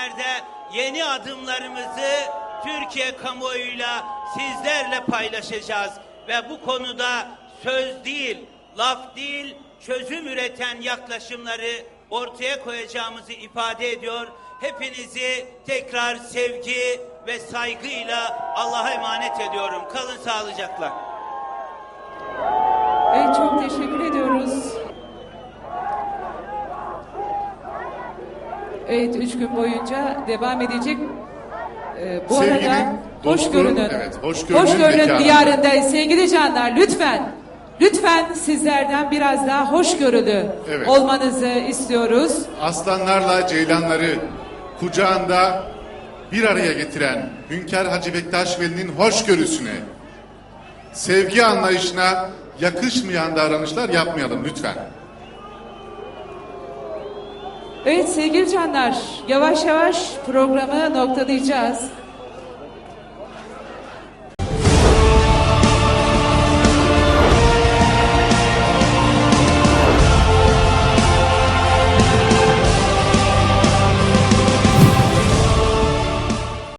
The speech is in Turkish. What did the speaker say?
günlerde yeni adımlarımızı Türkiye kamuoyuyla sizlerle paylaşacağız ve bu konuda söz değil, laf değil, çözüm üreten yaklaşımları ortaya koyacağımızı ifade ediyor. Hepinizi tekrar sevgi ve saygıyla Allah'a emanet ediyorum. Kalın sağlıcakla. Evet üç gün boyunca devam edecek. Ee, bu Sevginin, arada dostluğun, hoşgörünün, evet, hoşgörünün hoşgörünün mekanı. diyarında sevgili canlar lütfen lütfen sizlerden biraz daha hoşgörülü Evet. olmanızı istiyoruz. Aslanlarla ceylanları kucağında bir araya getiren Hünkar Hacı Bektaş Veli'nin hoşgörüsüne, sevgi anlayışına yakışmayan davranışlar yapmayalım lütfen. Evet sevgili canlar yavaş yavaş programı noktalayacağız.